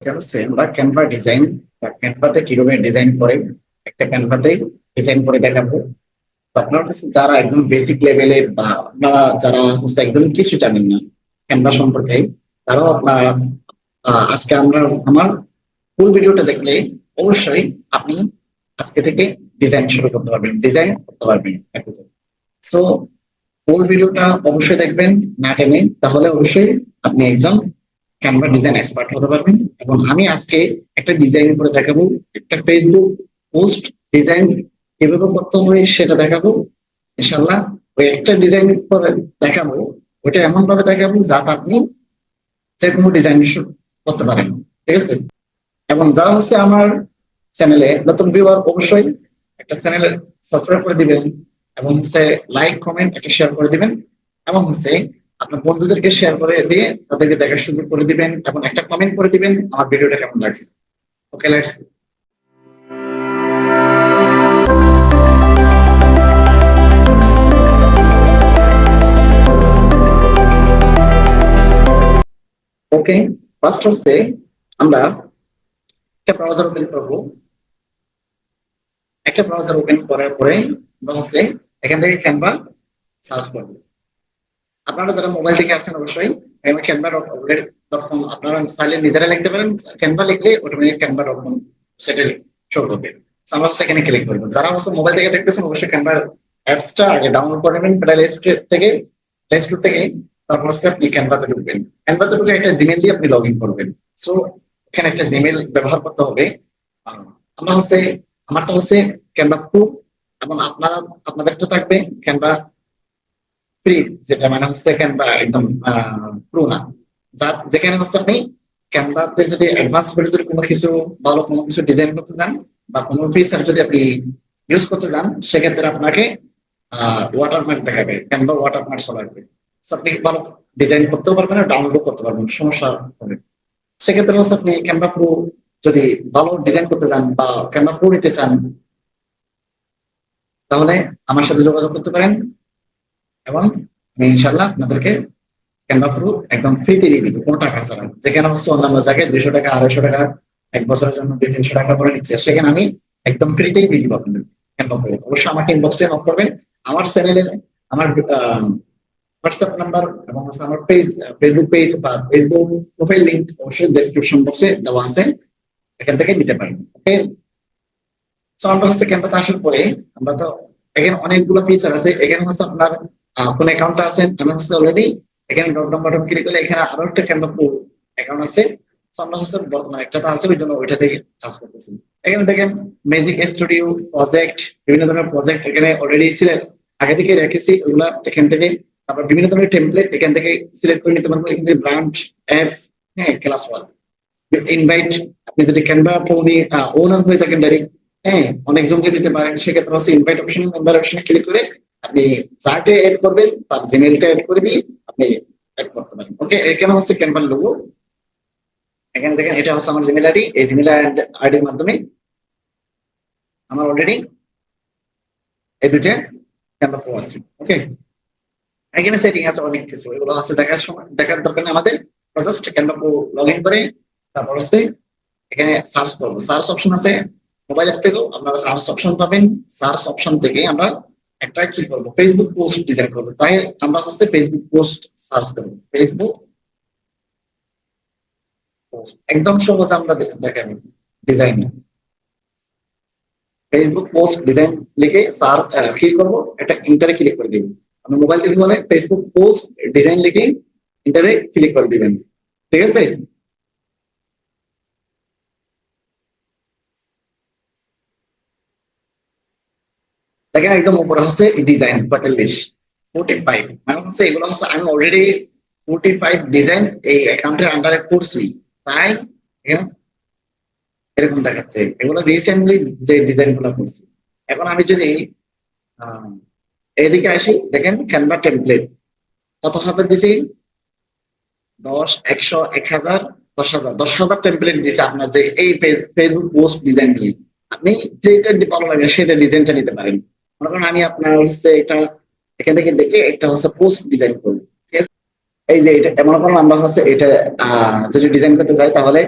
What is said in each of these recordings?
এটা হচ্ছে আমরা ক্যানভা ডিজাইন বা ক্যানভাতে কীভাবে ডিজাইন করে? একটা ক্যানভাতে ডিজাইন করে দেখাবো। আপনার কাছে যারা একদম বেসিক লেভেলের বা আপনারা যারা হচ্ছে একদম কিছু জানেন না ক্যানভা সম্পর্কে, তারাও আপনার আজকে আমরা, আমার ফুল ভিডিওটা দেখলে অবশ্যই আপনি আজকে থেকে ডিজাইন শুরু করতে পারবেন ডিজাইন করতে পারবেন সো ফুল ভিডিওটা অবশ্যই দেখবেন, না টেনে, তাহলে অবশ্যই আপনি একজন ক্যানভা ডিজাইন এক্সপার্ট হতে পারবেন? এবং আমি আজকে একটা ডিজাইন করে দেখাবো, একটা ফেসবুক পোস্ট ডিজাইন কীভাবে করতে হয় সেটা দেখাবো ইনশাল্লাহ ওই একটা ডিজাইন করে দেখাবো, ওইটা এমন ভাবে দেখাবো যাতে আপনি যে কোনো ডিজাইন করতে পারেন, ঠিক আছে? এবং যারা হচ্ছে আমার চ্যানেলে নতুন ভিউয়ার অবশ্যই একটা চ্যানেলে সাবস্ক্রাইব করে দিবেন, এবং হচ্ছে লাইক কমেন্ট একটা শেয়ার করে দিবেন, এবং হচ্ছে আপনার বন্ধুদেরকে শেয়ার করে দিয়ে তাদেরকে দেখার সুযোগ করে দিবেন এবং একটা কমেন্ট করে দিবেন, আমার ভিডিওটা কেমন লাগছে। ওকে লেটস ওকে ফার্স্ট হচ্ছে আমরা একটা ব্রাউজার ওপেন করব। একটা ব্রাউজার ওপেন করার পরে আমরা হচ্ছে এখান থেকে ক্যানভা সার্চ করব। আপনারা যারা মোবাইল থেকে আসছেন অবশ্যই ক্যানভা ডট কম আপনারা চাইলে নিজেরা লিখতে পারেন। ক্যানভা লিখলে অটোমেটিক ক্যানভা ডট কম সেটা শো করবে। আমরা সেখানে ক্লিক করব। যারা হচ্ছে মোবাইল থেকে দেখতেছেন, অবশ্যই ক্যানভা অ্যাপসটা আগে ডাউনলোড করে নেবেন প্লে স্টোর থেকে প্লে স্টোর থেকে, তারপর হচ্ছে আপনি ক্যানভাতে ঢুকবেন। ক্যানভাতে ঢুকে একটা জিমেল দিয়ে আপনি লগ ইন করবেন। সো এখানে একটা জিমেল ব্যবহার করতে হবে। আমরা হচ্ছে, আমারটা হচ্ছে ক্যানভা প্রো এবং আপনারা আপনাদেরটা থাকবে ক্যানভা ফ্রি যেটা মানে হচ্ছে ক্যানভা একদম প্রো না যার যেখানে হচ্ছে আপনি ক্যানভাতে যদি অ্যাডভান্স করে যদি কোনো কিছু ভালো কোনো কিছু ডিজাইন করতে চান বা কোনো ফিচার যদি আপনি ইউজ করতে চান, সেক্ষেত্রে আপনাকে ওয়াটারমার্ক দেখাবে ক্যানভা ওয়াটারমার্ক চলে আসবে আপনি ভালো ডিজাইন করতেও পারবেন আর ডাউনলোড করতে পারবেন, সমস্যা হবে। সেক্ষেত্রে হচ্ছে আপনি ক্যানভা প্রো যদি ভালো ডিজাইন করতে চান বা ক্যানভা প্রো নিতে চান, তাহলে আমার সাথে যোগাযোগ করতে পারেন। এবং আমি ইনশাল্লাহ আপনাদেরকে ক্যানভা প্রো একদম ফ্রিতে দিয়ে দিব, কোনো টাকা ছাড়া। যেখানে হচ্ছে অন্যান্য জায়গায় দুইশো টাকা, আড়াইশো টাকা, এক বছরের জন্য দুই, তিনশো টাকা করে নিচ্ছে, সেখানে আমি একদম ফ্রিতেই দিয়ে দিব আপনাদের। ক্যানভা প্রো অবশ্যই আমাকে ইনবক্সে নক করবেন। আমার চ্যানেলে আমার হোয়াটসঅ্যাপ নাম্বার এবং হচ্ছে আমার পেজ ফেসবুক পেজ বা ফেসবুক প্রোফাইল লিঙ্ক অবশ্যই ডেসক্রিপশন বক্সে দেওয়া আছে। এখান থেকে নিতে পারেন। ওকে সো আমরা হচ্ছে ক্যাম্পাসে আসার পরে আমরা তো, এখানে অনেকগুলো ফিচার আছে। এখানে হচ্ছে আপনার কোন অ্যাকাউন্টটা আছে? আমার হচ্ছে অলরেডি এখানে ডট নাম বাটন ক্লিক করলে এখানে আরও একটা ক্যাম্পা অ্যাকাউন্ট আছে। আমরা হচ্ছে বর্তমানে একটা আছে, ওই জন্য ওইটা থেকে কাজ করতেছি। এখানে দেখেন ম্যাজিক স্টুডিও প্রজেক্ট বিভিন্ন ধরনের প্রজেক্ট এখানে অলরেডি ছিলেন আগে থেকে রেখেছি, ওগুলা এখান থেকে। তারপর বিভিন্ন ধরনের টেমপ্লেট এখান থেকে সিলেক্ট করে নিতে পারব। এখান থেকে ব্রাঞ্চ অ্যাপস হ্যাঁ ক্লাস ওয়ান ইনভাইট আপনি যদি ক্যানভা ফোনে ওনার হয়ে থাকেন ডাইরেক্ট হ্যাঁ অনেকজনকে দিতে পারেন। সেক্ষেত্রে হচ্ছে ইনভাইট অপশন মেম্বার অপশনে ক্লিক করে আপনি যাকে এড করবেন, তার জিমেলটা এড করে দিয়ে আপনি এড করতে পারেন। ওকে এখানে হচ্ছে ক্যানভার লোগো এখানে দেখেন, এটা হচ্ছে আমার জিমেল আইডি এই জিমেল আইডির মাধ্যমে আমার অলরেডি এই দুইটা ক্যানভা প্রো আছে। ওকে এখানে সেটিং আছে অনেক কিছু। এগুলো আছে দেখার সময় দেখার দরকার নেই আমাদের। Just Canva pro log in করে তারপর হচ্ছে এখানে সার্চ করব। সার্চ অপশন আছে। মোবাইল অ্যাপ থেকেও আপনারা সার্চ অপশন পাবেন। সার্চ অপশন থেকে আমরা একটা কি করব? ফেসবুক পোস্ট ডিজাইন করব। তাই আমরা হচ্ছে ফেসবুক পোস্ট সার্চ করব। ফেসবুক পোস্ট একদম সহজ আমরা দে- দেখাবো ডিজাইন ফেসবুক পোস্ট ডিজাইন লিখে সার ক্লিক করব। এটা ইন্টারে ক্লিক করে দিবেন আপনি মোবাইল থেকে হলে ফেসবুক পোস্ট ডিজাইন লিখে ইন্টারে ক্লিক করে দিবেন। ঠিক আছে? দেখেন একদম উপরে হচ্ছে ডিজাইন পঁয়তাল্লিশ ফোর্টি ফাইভ মানে হচ্ছে এগুলো হচ্ছে আমি অলরেডি ফোর্টি ফাইভ ডিজাইন এই অ্যাকাউন্টের আন্ডারে করছি। তাই এরকম দেখাচ্ছে। এগুলো রিসেন্টলি যে ডিজাইনগুলো করছি। এখন আমি যদি এদিকে আসি, দেখেন ক্যানভা টেমপ্লেট কত হাজার দিছি? দশ, একশো, এক হাজার, দশ হাজার। দশ হাজার টেমপ্লেট দিছে আপনার যে এই ফেসবুক পোস্ট ডিজাইন নিয়ে। আপনি যেটা ভালো লাগে সেটা ডিজাইনটা নিতে পারেন। মনে করেন আমি আপনার হচ্ছে এটা এখান থেকে দেখে হচ্ছে পোস্ট ডিজাইন করব, ঠিক আছে? এই যে এটা, মনে করেন আমরা হচ্ছে এটা যদি ডিজাইন করতে যাই তাহলে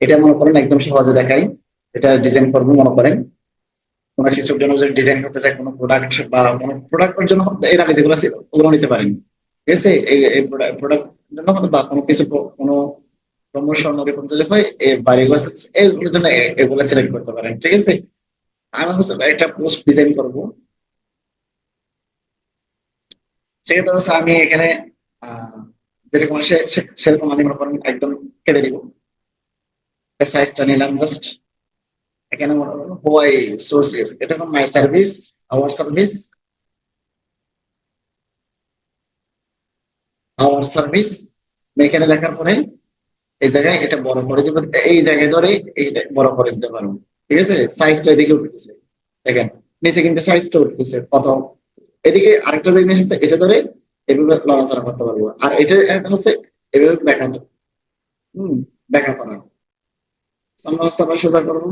এটা মনে করেন একদম সহজে দেখাই। এটা ডিজাইন মনে করেন। কিছুর জন্য যদি ডিজাইন করতে চাই কোনো প্রোডাক্ট বা কোনো প্রোডাক্টের জন্য এর আগে যেগুলো ওগুলো নিতে পারেন। ঠিক আছে? এই প্রোডাক্ট জন্য বা কোনো কিছু, কোনো প্রমোশন যদি হয় এই বাড়িগুলো এইগুলোর জন্য এগুলো সিলেক্ট করতে পারেন, ঠিক আছে? আমি হচ্ছে একটা পোস্ট ডিজাইন করব। সেক্ষেত্রে হচ্ছে আমি এখানে যেরকম আসে সেরকম আমি মনে করেন একদম কেটে দিব। সাইজটা নিলাম জাস্ট এখানে হোয়াই সোর্স এটা হলো my service hour service hour service এখানে লেখার পরে এই জায়গায় এটা বড় করে দিব। এই জায়গায় ধরে এইটা বড় করে দিতে পারব। ঠিক আছে? সাইজটা এদিকে উঠতেছে। দেখেন, নিচে কিন্তু সাইজটা উঠতেছে। কত এদিকে আরেকটা জিনিস হচ্ছে এটা ধরে এভাবে লড়াচড়া করতে পারব। আর এটা হচ্ছে এভাবে ব্যাখ্যা হম, ব্যাখ্যা করা। আমরা হচ্ছে সোজা করব।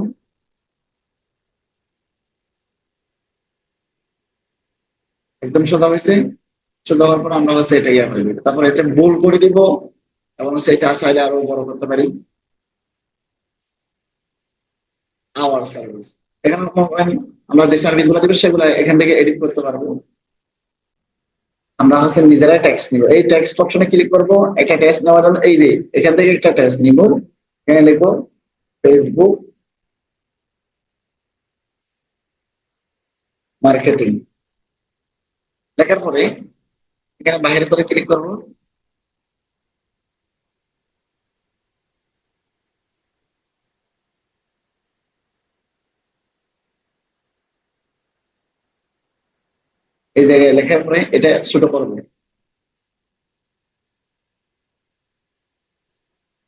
একদম সোজা হয়েছে। সোজা হওয়ার পর আমরা হচ্ছে এটা ইয়া করে দিব। তারপর এটা বোল করে দিব এবং হচ্ছে এটা চাইলে আরও বড় করতে পারি। আওয়ার সার্ভিস এখানে আমরা যে সার্ভিসগুলো দিব, সেগুলো এখান থেকে এডিট করতে পারব। আমরা হচ্ছে নিজেরা ট্যাক্স নিব। এই ট্যাক্স অপশনে ক্লিক করব, একটা ট্যাক্স নেওয়ার জন্য, এই যে, এখান থেকে একটা ট্যাক্স নিব। এখানে লিখব ফেসবুক মার্কেটিং লেখার পরে এখানে বাইরে করে ক্লিক করব। এই জায়গায় লেখার পরে এটা ছোট করব।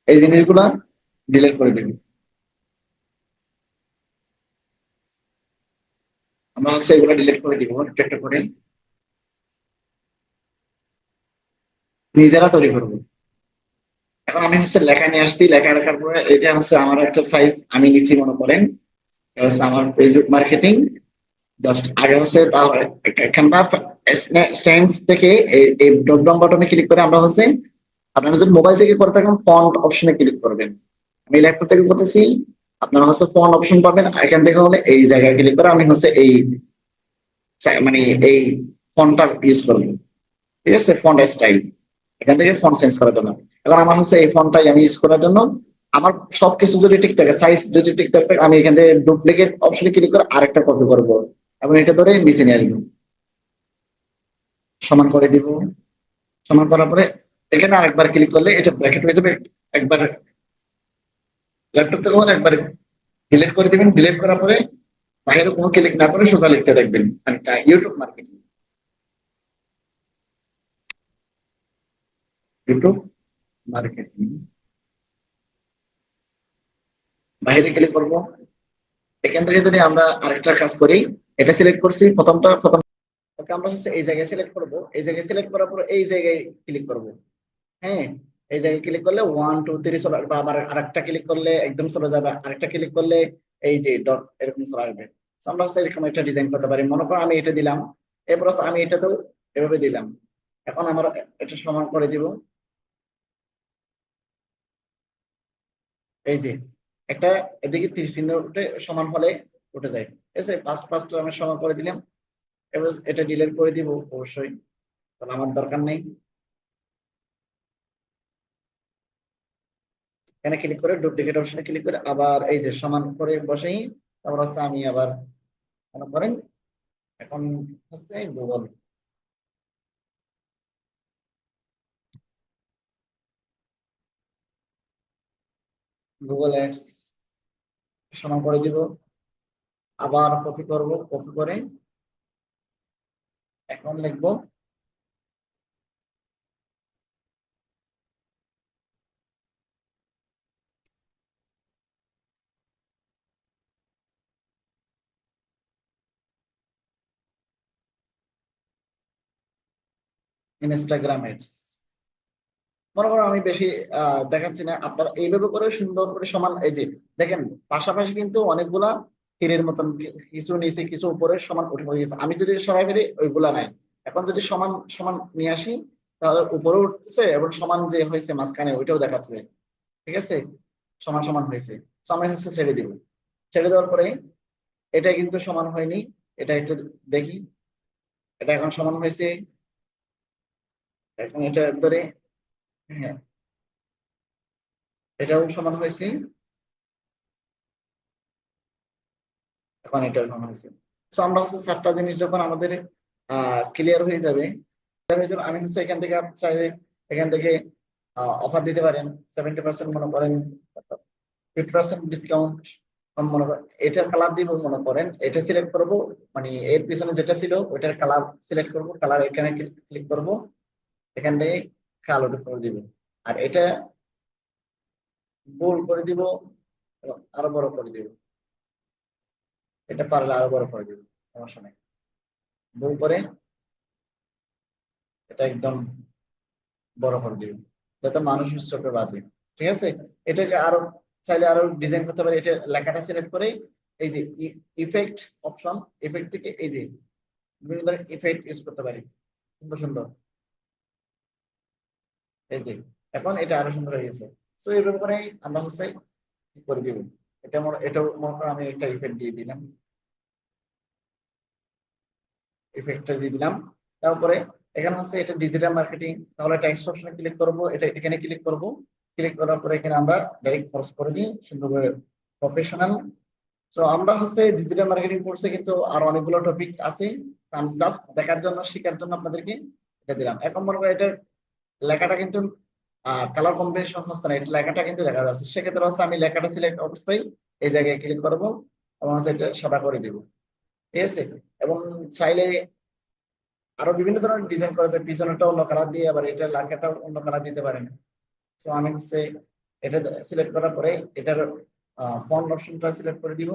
এই জিনিসগুলা ডিলিট করে দেব। আমরা হচ্ছে এগুলো ডিলিট করে দিব একটা করে। নিজেরা তৈরি করব। এখন আমি হচ্ছে লেখা নিয়ে আসছি, লেখা লেখার পরে এটা হচ্ছে আমার একটা সাইজ আমি নিচ্ছি মনে করেন। আমার ফেসবুক মার্কেটিং জাস্ট আগে হচ্ছে এখানটা সেন্স থেকে এই- ডট ডাউন বাটনে ক্লিক করে আমরা হচ্ছে, আপনারা যদি মোবাইল থেকে করে থাকেন ফন্ট অপশনে ক্লিক করবেন। আমি ল্যাপটপ থেকে করতেছি, আপনারা হচ্ছে ফন্ট অপশন পাবেন। এখান থেকে হলে এই জায়গায় ক্লিক করে আমি হচ্ছে এই মানে এই ফন্টটা ইউজ করব। ঠিক আছে? ফন্ট স্টাইল এখান থেকে ফন্ট চেঞ্জ করার জন্য। এবার আমার হচ্ছে এই ফন্টটাই আমি ইউজ করার জন্য। আমার সবকিছু যদি ঠিক থাকে সাইজ যদি ঠিক থাকে, আমি এখান থেকে ডুপ্লিকেট অপশনে ক্লিক করে আরেকটা কপি করব। এবং এটা ধরে নিচে নিয়ে আসব। সমান করে দিব। সমান করার পরে এখানে আরেকবার ক্লিক করলে এটা ব্র্যাকেট হয়ে যাবে। একবার ল্যাপটপ থেকে একবার ডিলিট করে দিবেন। ডিলিট করার পরে বাইরে কোনো ক্লিক না করে সোজা লিখতে দেখবেন ইউটিউব মার্কেটিং ইউটিউব মার্কেটিং বাইরে ক্লিক করব। এখান থেকে যদি আমরা আরেকটা কাজ করি এটা সিলেক্ট করছি, প্রথমটা, প্রথম আমরা হচ্ছে এই জায়গায় সিলেক্ট করব। এই জায়গায় সিলেক্ট করার পর এই জায়গায় ক্লিক করব। হ্যাঁ? এই জায়গায় ক্লিক করলে ওয়ান টু থ্রি চলে বা আবার আরেকটা ক্লিক করলে একদম চলে যাবে। আরেকটা ক্লিক করলে এই যে ডট এরকম চলে আসবে। আমরা হচ্ছে এরকম একটা ডিজাইন করতে পারি। মনে করো আমি এটা দিলাম। এরপর আমি এটাতেও এভাবে দিলাম। এখন আমার এটা সমান করে দিব। এই যে একটা এদিকে তীর চিহ্ন সমান হলে উঠে যায়। আছে ফার্স্ট ফার্স্ট আমি সমান করে দিলাম। এবার এটা ডিলেট করে দিব, অবশ্যই। তাহলে আমার দরকার নেই। এখানে ক্লিক করে ডুপ্লিকেট অপশনে ক্লিক করে আবার এই যে সমান করে বসেই তারপর হচ্ছে আমি আবার মনে করেন এখন হচ্ছে গুগল গুগল অ্যাডস সমান করে দিব। আবার কপি করব, কপি করে এখন লিখব ইনস্টাগ্রাম এডস মনে করো আমি বেশি দেখাচ্ছি না। আপনারা এইভাবে করে সুন্দর করে সমান, এই যে দেখেন, পাশাপাশি কিন্তু অনেকগুলা তীরের মতন কিছু নিচে, কিছু উপরে সমান উঠে হয়ে গেছে। আমি যদি সরাই ফেলি, ওইগুলা নাই। এখন যদি সমান সমান নিয়ে আসি, তাহলে উপরে উঠতেছে এবং সমান যে হয়েছে মাঝখানে, ওইটাও দেখাচ্ছে। ঠিক আছে? সমান সমান হয়েছে। আমরা হচ্ছে ছেড়ে দিব। ছেড়ে দেওয়ার পরে এটা কিন্তু সমান হয়নি। এটা একটু দেখি। এটা এখন সমান হয়েছে। এখন এটা ধরে হ্যাঁ। এটাও সমান হয়েছে। এখন এটাও সমান হয়েছে। তো আমরা হচ্ছে চারটা জিনিস যখন আমাদের ক্লিয়ার হয়ে যাবে আমি হচ্ছে এখান থেকে চাইলে এখান থেকে অফার দিতে পারেন সেভেন্টি পার্সেন্ট মনে করেন ফিফটি পার্সেন্ট ডিসকাউন্ট মনে করেন, এটার কালার দিব মনে করেন, এটা সিলেক্ট করব মানে এর পিছনে যেটা ছিল, ওইটার কালার সিলেক্ট করব কালার এখানে ক্লিক করব, এখান থেকে কালোটা করে দিব। আর এটা গোল করে দিব, আরও বড় করে দিব। এটা পারলে আরও বড় করে দিব, সমস্যা নেই। গোল করে এটা একদম বড় করে দিব, যাতে মানুষের চোখে বাজে ঠিক আছে? এটাকে আরও চাইলে আরও ডিজাইন করতে পারি, এটা লেখাটা সিলেক্ট করে এই যে ইফেক্ট অপশন ইফেক্ট থেকে এই যে বিভিন্ন ধরনের ইফেক্ট ইউজ করতে পারি, সুন্দর সুন্দর। এই যে, এখন এটা আরও সুন্দর হয়ে গেছে। সো এইভাবে করে আমরা হচ্ছে করে দিব। এটা মনে এটা মনে করো আমি একটা ইফেক্ট দিয়ে দিলাম। ইফেক্টটা দিয়ে দিলাম। তারপরে এখানে হচ্ছে এটা ডিজিটাল মার্কেটিং তাহলে টেক্সট অপশনে ক্লিক করব, এটা এখানে ক্লিক করব। ক্লিক করার পরে এখানে আমরা ডাইরেক্ট পজ করে দিই সুন্দর করে প্রফেশনাল তো আমরা হচ্ছে ডিজিটাল মার্কেটিং কোর্সে কিন্তু আর অনেকগুলো টপিক আছে। আমি জাস্ট দেখার জন্য, শেখার জন্য আপনাদেরকে এটা দিলাম। এখন মনে করি এটা লেখাটা কিন্তু কালার কম্বিনেশন হচ্ছে না, এটা লেখাটা কিন্তু দেখা যাচ্ছে। সেক্ষেত্রে হচ্ছে আমি লেখাটা সিলেক্ট অবস্থায় এই জায়গায় ক্লিক করব, এবং হচ্ছে এটা সাদা করে দিব। ঠিক আছে? এবং চাইলে আরও বিভিন্ন ধরনের ডিজাইন করা যায় পিছনেটা অন্য কালার দিয়ে, আবার এটা লেখাটা অন্য কালার দিতে পারেন। তো আমি হচ্ছে এটা সিলেক্ট করার পরে এটার ফন্ট অপশনটা সিলেক্ট করে দিব।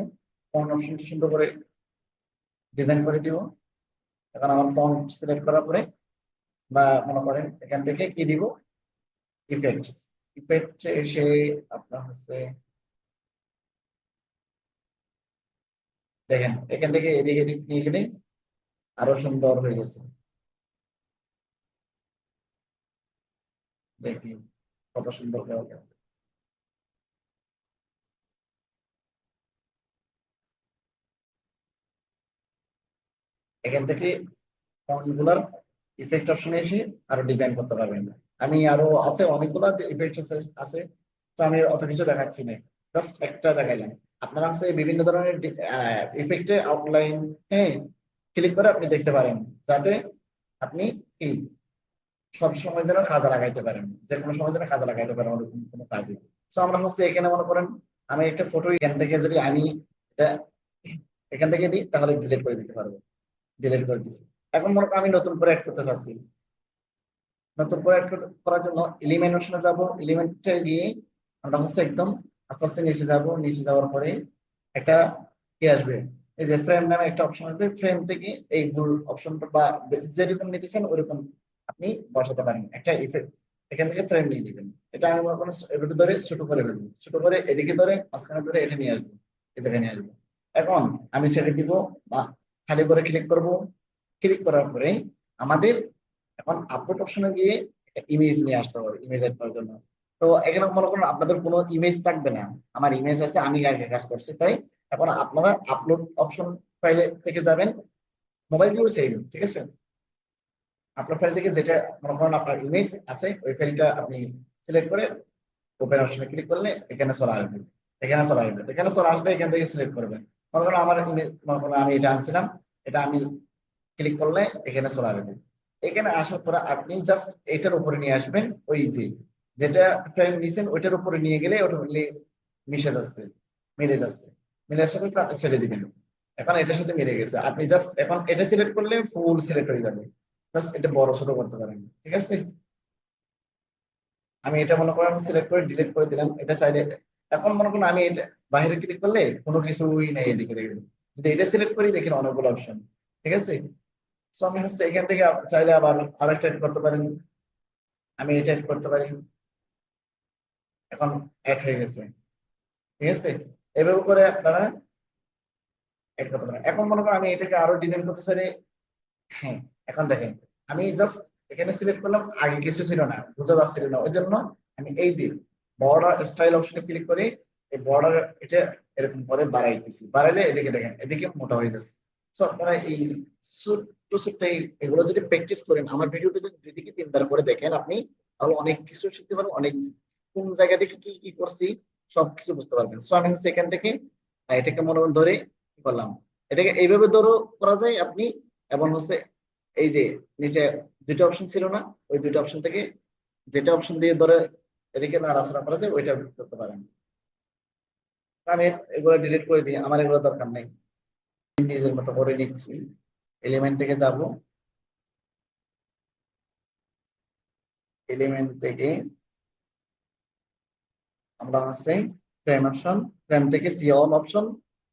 ফন্ট অপশনটা সুন্দর করে ডিজাইন করে দিব। এখন আমার ফন্ট সিলেক্ট করার পরে বা মনে করেন এখান থেকে কি দিব? ইফেক্টস ইফেক্ট এসে আপনার হচ্ছে, দেখেন, এখান থেকে এদিকে নিয়ে গেলে আরও সুন্দর হয়ে গেছে। দেখি, কত সুন্দর হয়ে গেল। এখান থেকে ফন্টগুলার ইফেক্ট অপশনে এসে আরও ডিজাইন করতে পারবেন। আমি আরও আছে, অনেকগুলো ইফেক্ট আছে তো আমি অত কিছু দেখাচ্ছি না। জাস্ট একটা দেখাইলাম। আপনারা হচ্ছে বিভিন্ন ধরনের ইফেক্টে আউটলাইন হ্যাঁ ক্লিক করে আপনি দেখতে পারেন, যাতে আপনি কি, সব সময় যেন কাজে লাগাইতে পারেন যে কোনো সময় যেন কাজে লাগাইতে পারেন, ওরকম কোনো কাজে তো আমরা হচ্ছে এখানে মনে করেন, আমি একটা ফটো এখান থেকে যদি আমি এটা এখান থেকে দিই, তাহলে ডিলিট করে দিতে পারব। ডিলিট করে দিচ্ছি এখন মনে করেন আমি নতুন করে অ্যাড করতে চাচ্ছি। নতুন করে করার জন্য এলিমেন্ট অপশনে যাব। এলিমেন্টে গিয়ে আমরা হচ্ছে একদম আস্তে আস্তে নিচে যাব। নিচে যাওয়ার পরে একটা কি আসবে? এই যে ফ্রেম নামে একটা অপশন আসবে। ফ্রেম থেকে এই ভুল অপশনটা বা যেরকম নিতে চান ওরকম আপনি বসাতে পারেন। একটা ইফেক্ট এখান থেকে ফ্রেম নিয়ে দিবেন এটা আমি মনে করেন এটুকু ধরে ছোট করে ফেলব। ছোট করে এদিকে ধরে, মাঝখানে ধরে এটা নিয়ে আসব। জায়গায় নিয়ে আসব। এখন আমি সেটা দিব বা খালি করে ক্লিক করব। ক্লিক করার পরে আমাদের এখন আপলোড অপশনে গিয়ে ইমেজ নিয়ে আসতে হবে ইমেজ এড করার জন্য। তো এখানে মনে করুন আপনাদের কোনো ইমেজ থাকবে না। আমার ইমেজ আছে, আমি আগে কাজ করছি, তাই? এখন আপনারা আপলোড অপশন ফাইলে থেকে যাবেন মোবাইল দিয়েও সেভ ঠিক আছে? আপনার ফাইল থেকে যেটা মনে করেন আপনার ইমেজ আছে, ওই ফাইলটা আপনি সিলেক্ট করে ওপেন অপশনে ক্লিক করলে এখানে চলে আসবে। এখানে চলে আসবে। এখানে চলে আসবে, এখান থেকে সিলেক্ট করবেন মনে করেন আমার ইমেজ মনে করেন আমি এটা আনছিলাম, এটা আমি ক্লিক করলে এখানে চলে আসবে। এখানে আসার পরে আপনি জাস্ট এটার উপরে নিয়ে আসবেন, ওই যে যেটা ফ্রেম নিছেন, ওইটার উপরে নিয়ে গেলে অটোমেটিকলি মিশে যাচ্ছে মিলে যাচ্ছে। মিলে সাথে আপনি ছেড়ে দিবেন। এখন এটার সাথে মিলে গেছে। আপনি জাস্ট এখন এটা সিলেক্ট করলে ফুল সিলেক্ট হয়ে যাবে। জাস্ট এটা বড় ছোট করতে পারেন, ঠিক আছে? আমি এটা মনে করেন সিলেক্ট করে ডিলিট করে দিলাম। এটা চাইলে এখন মনে করেন আমি এটা বাইরে ক্লিক করলে কোনো কিছুই নেই এদিকে যদি এটা সিলেক্ট করি দেখেন অনেকগুলো অপশন ঠিক আছে? সো আমি হচ্ছে এখান থেকে চাইলে আবার আরেকটা এড করতে পারেন। আমি এটা এড করতে পারি। এখন অ্যাড হয়ে গেছে। ঠিক আছে? এভাবে করে আপনারা অ্যাড করতে পারেন। এখন মনে করেন আমি এটাকে আরও ডিজাইন করতে চাই হ্যাঁ এখন দেখেন, আমি জাস্ট এখানে সিলেক্ট করলাম, আগে কিছু ছিল না, বোঝা যাচ্ছিল না। ওই জন্য আমি এই যে বর্ডার স্টাইল অপশনে ক্লিক করে, এই বর্ডার এটা এরকম করে বাড়াইতেছি। বাড়াইলে এদিকে দেখেন, এদিকে মোটা হয়ে যাচ্ছে। আপনারা এই ছোট্ট ছোট্ট এগুলো যদি প্র্যাকটিস করেন, আমার ভিডিওটা যদি দুই থেকে তিনবার করে দেখেন আপনি, তাহলে অনেক কিছু শিখতে পারবেন, অনেক কোন জায়গা থেকে কি কি করছি, সবকিছু বুঝতে পারবেন। সো আমি সেখান থেকে এটাকে মনে ধরে করলাম, এটাকে এইভাবে ধরো করা যায় আপনি, এবং হচ্ছে এই যে নিচে দুটো অপশন ছিল না, ওই দুটো অপশন থেকে যেটা অপশন দিয়ে ধরে এদিকে নাড়াচাড়া করা যায়, ওইটা করতে পারেন। আমি এগুলো ডিলিট করে দিই, আমার এগুলো দরকার নেই। নিজের মতো করে নিচ্ছি। এলিমেন্ট থেকে যাব। এলিমেন্ট থেকে আমরা হচ্ছে ফ্রেম অপশন ফ্রেম থেকে সি অল অপশন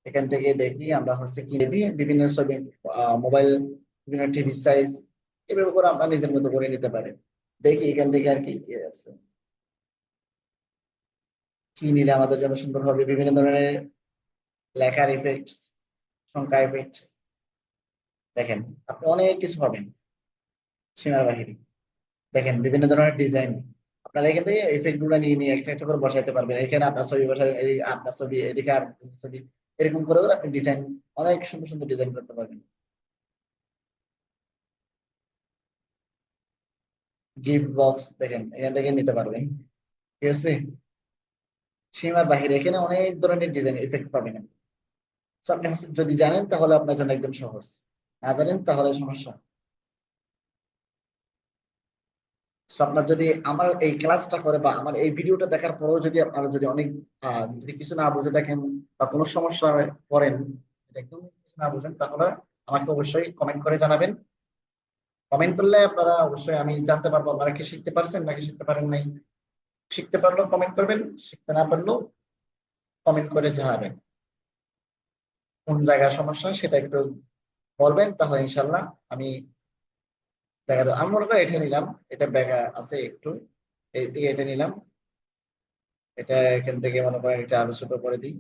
এখান থেকে দেখি আমরা হচ্ছে কি দেখি। বিভিন্ন ছবি মোবাইল বিভিন্ন টিভি সাইজ এভাবে করে আমরা নিজের মতো করে নিতে পারেন দেখি এখান থেকে আর কি কি আছে। কি নিলে আমাদের জন্য সুন্দর হবে? বিভিন্ন ধরনের লেখার ইফেক্টস সংখ্যা ইফেক্টস দেখেন, আপনি অনেক কিছু পাবেন। বাহিরে দেখেন, বিভিন্ন ধরনের ডিজাইন আপনারা এখান থেকে ইফেক্টগুলো নিয়ে নিয়ে একটা একটা করে বসাইতে পারবেন। এখানে আপনার ছবি আপনার ছবি, এদিকে আর ছবি, এরকম আপনি ডিজাইন অনেক সুন্দর সুন্দর ডিজাইন করতে পারবেন। গিফট বক্স দেখেন, এখান থেকে নিতে পারবেন। ঠিক আছে? সীমার বাহিরে এখানে অনেক ধরনের ডিজাইন এফেক্ট পাবেন আপনি। যদি জানেন, তাহলে আপনার জন্য একদম সহজ। না জানেন, তাহলে সমস্যা আপনার যদি আমার এই ক্লাসটা করে বা আমার এই ভিডিওটা দেখার পরেও যদি আপনারা যদি অনেক যদি কিছু না বুঝে দেখেন বা কোনো সমস্যা পড়েন একদম কিছু না বুঝেন, তাহলে আমাকে অবশ্যই কমেন্ট করে জানাবেন। কমেন্ট করলে আপনারা অবশ্যই আমি জানতে পারব আপনারা কি শিখতে পারছেন নাকি শিখতে পারেন নাই। শিখতে পারলেও কমেন্ট করবেন, শিখতে না পারলেও কমেন্ট করে জানাবেন। কোন জায়গায় সমস্যা সেটা একটু বলবেন, তাহলে ইনশাল্লাহ আমি দেখা যাবে। আমি মনে করি এটা নিলাম, এটা ব্যাগা আছে একটু এটা নিলাম। এটা এখান থেকে মনে করেন এটা আরও ছোট করে দিই।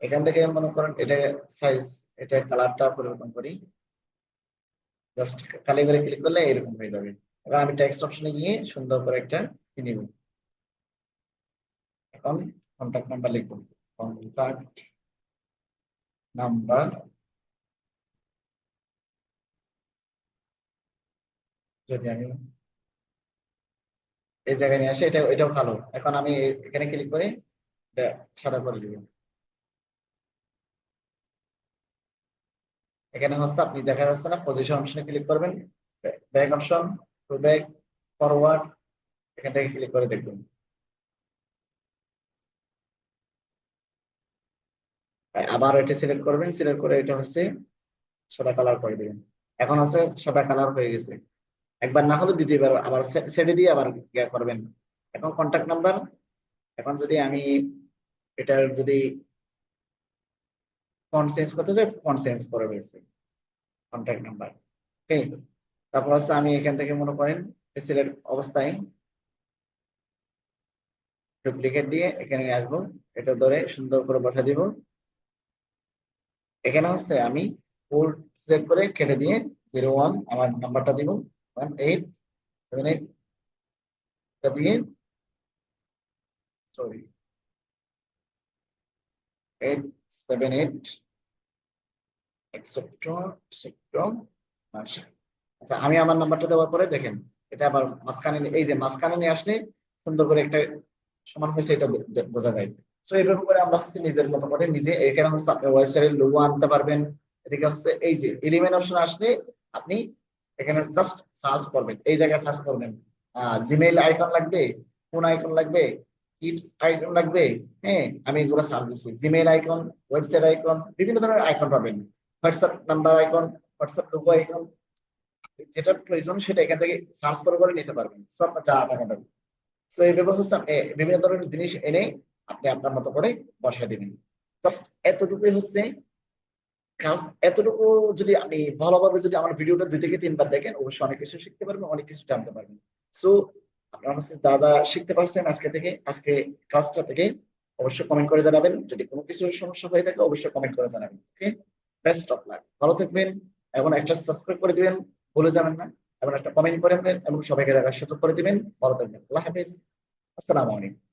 এখান থেকে মনে করেন এটা সাইজ এটা কালারটা পরিবর্তন করি। জাস্ট খালি করে ক্লিক করলে এরকম হয়ে যাবে। এখন আমি টেক্সট অপশনে গিয়ে সুন্দর করে একটা নিব। এখন কন্ট্যাক্ট নাম্বার লিখব। কন্ট্যাক্ট নাম্বার যদি আমি এই জায়গায় নিয়ে আসি, এটা, এটাও কালো এখন আমি এখানে ক্লিক করে এটা সাদা করে দিব এখানে হচ্ছে আপনি দেখা যাচ্ছে না পজিশন অপশনে ক্লিক করবেন back option to back forward এখান থেকে ক্লিক করে দেখবেন। আবার এটা সিলেক্ট করবেন সিলেক্ট করে এটা হচ্ছে সাদা কালার করে দিবেন। এখন হচ্ছে সাদা কালার হয়ে গেছে। একবার না হলে দ্বিতীয়বার আবার ছেড়ে দিয়ে আবার ইয়া করবেন। এখন কন্ট্যাক্ট নাম্বার এখন যদি আমি এটার যদি ফন্ট চেঞ্জ করতে চাই ফন্ট চেঞ্জ করে রয়েছে কন্ট্যাক্ট নাম্বার ওকে তারপর হচ্ছে আমি এখান থেকে মনে করেন সিলেক্ট অবস্থায় ডুপ্লিকেট দিয়ে এখানে আসব। এটা ধরে সুন্দর করে বসা দিব। এখানে হচ্ছে আমি কোড সিলেক্ট করে কেটে দিয়ে জিরো ওয়ান আমার নাম্বারটা দিব ওয়ান এইট সেভেন এইট দিয়ে সরি এইট সেভেন এইট আচ্ছা আমি আমার নাম্বারটা দেওয়ার পরে দেখেন, এটা আবার মাঝখানে এই যে মাঝখানে নিয়ে আসলে সুন্দর করে একটা সমান হয়েছে, এটা বোঝা যায়। তো এইভাবে করে আমরা হচ্ছে নিজের মতো করে নিজে এখানে হচ্ছে আপনি ওয়েবসাইটের লোগো আনতে পারবেন। এদিকে হচ্ছে এই যে এলিমেন্ট অপশন আসলে আপনি এখানে জাস্ট সার্চ করবেন। এই জায়গায় সার্চ করবেন। জিমেইল আইকন লাগবে কোন আইকন লাগবে কিডস আইকন লাগবে হ্যাঁ আমি এগুলো সার্চ দিচ্ছি জিমেইল আইকন ওয়েবসাইট আইকন বিভিন্ন ধরনের আইকন পাবেন। WhatsApp number icon WhatsApp logo icon যেটা প্রয়োজন সেটা এখান থেকে সার্চ করে করে নিতে পারবেন। সব যা যাবে সো এই ব্যবস্থা বিভিন্ন ধরনের জিনিস এনে আপনি আপনার মতো করে বসায় দিবেন। এতটুকুই হচ্ছে কাজ এতটুকু যদি আপনি ভালোভাবে যদি আমার ভিডিওটা দুই থেকে তিনবার দেখেন, অবশ্যই অনেক কিছু শিখতে পারবেন, অনেক কিছু জানতে পারবেন। সো আপনারা হচ্ছে যা যা শিখতে পারছেন আজকে থেকে, আজকে ক্লাসটা থেকে অবশ্যই কমেন্ট করে জানাবেন। যদি কোনো কিছু সমস্যা হয়ে থাকে, অবশ্যই কমেন্ট করে জানাবেন ওকে বেস্ট অফ লাক ভালো থাকবেন এবং একটা সাবস্ক্রাইব করে দিবেন, ভুলে যাবেন না। এবং একটা কমেন্ট করে দেবেন এবং সবাইকে দেখার সুযোগ করে দিবেন। ভালো থাকবেন। আল্লাহ হাফিজ। আসসালামু আলাইকুম।